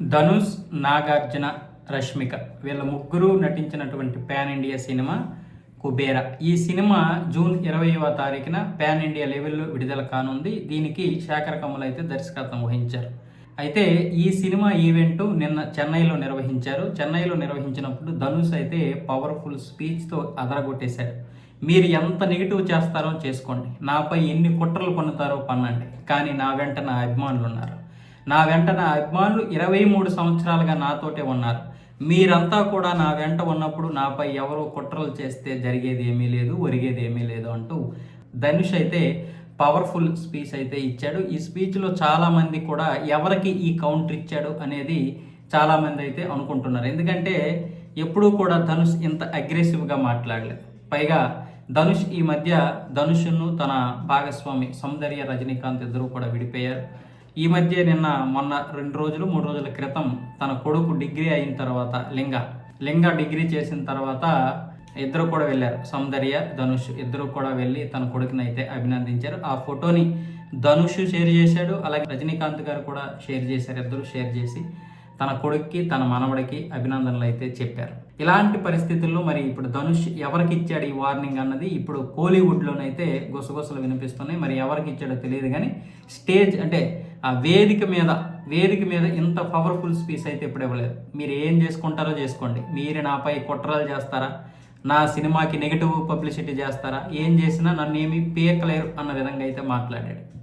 ధనుష్ నాగార్జున రష్మిక వీళ్ళ ముగ్గురు నటించినటువంటి పాన్ ఇండియా సినిమా కుబేర. ఈ సినిమా జూన్ ఇరవైవ తారీఖున పాన్ ఇండియా లెవెల్లో విడుదల కానుంది. దీనికి శేఖర్ కమల్ అయితే దర్శకత్వం వహించారు. అయితే ఈ సినిమా ఈవెంట్ నిన్న చెన్నైలో నిర్వహించారు. చెన్నైలో నిర్వహించినప్పుడు ధనుష్ అయితే పవర్ఫుల్ స్పీచ్తో అదరగొట్టేశాడు. మీరు ఎంత నెగిటివ్ చేస్తారో చేసుకోండి. నాపై ఎన్ని కుట్రలు పన్నుతారో పన్నండి. కానీ నా వెంట నా అభిమానులు ఉన్నారు నా వెంట నా అభిమానులు ఇరవై మూడు సంవత్సరాలుగా నాతోటే ఉన్నారు. మీరంతా కూడా నా వెంట ఉన్నప్పుడు నాపై ఎవరో కుట్రలు చేస్తే జరిగేది ఏమీ లేదు ఒరిగేది ఏమీ లేదు అంటూ ధనుష్ అయితే పవర్ఫుల్ స్పీచ్ అయితే ఇచ్చాడు. ఈ స్పీచ్లో చాలామంది కూడా ఎవరికి ఈ కౌంటర్ ఇచ్చాడు అనేది చాలామంది అయితే అనుకుంటున్నారు. ఎందుకంటే ఎప్పుడూ కూడా ధనుష్ ఇంత అగ్రెసివ్గా మాట్లాడలేదు. పైగా ధనుష్ ఈ మధ్య ధనుష్ను తన భాగస్వామి సౌందర్య రజనీకాంత్ ఇద్దరు కూడా విడిపోయారు. ఈ మధ్య నిన్న మొన్న రెండు రోజులు మూడు రోజుల క్రితం తన కొడుకు డిగ్రీ అయిన తర్వాత లింగ. లింగ డిగ్రీ చేసిన తర్వాత ఇద్దరు కూడా వెళ్ళారు. సౌందర్య ధనుష్ ఇద్దరు కూడా వెళ్ళి తన కొడుకుని అయితే అభినందించారు. ఆ ఫోటోని ధనుష్ షేర్ చేశాడు. అలాగే రజనీకాంత్ గారు కూడా షేర్ చేశారు. ఇద్దరు షేర్ చేసి తన కొడుక్కి తన మనవడికి అభినందనలు అయితే చెప్పారు. ఇలాంటి పరిస్థితుల్లో మరి ఇప్పుడు ధనుష్ ఎవరికి ఇచ్చాడు ఈ వార్నింగ్ అన్నది ఇప్పుడు కోలీవుడ్లోనైతే గుసగుసలు వినిపిస్తున్నాయి. మరి ఎవరికి ఇచ్చాడో తెలియదు కానీ స్టేజ్ అంటే ఆ వేదిక మీద వేదిక మీద ఇంత పవర్ఫుల్ స్పీచ్ అయితే ఇప్పుడు ఇవ్వలేదు. మీరు ఏం చేసుకుంటారో చేసుకోండి. మీరు నాపై కుట్రలు చేస్తారా? నా సినిమాకి నెగిటివ్ పబ్లిసిటీ చేస్తారా? ఏం చేసినా నన్ను ఏమి పీకలేరు అన్న విధంగా అయితే మాట్లాడాడు.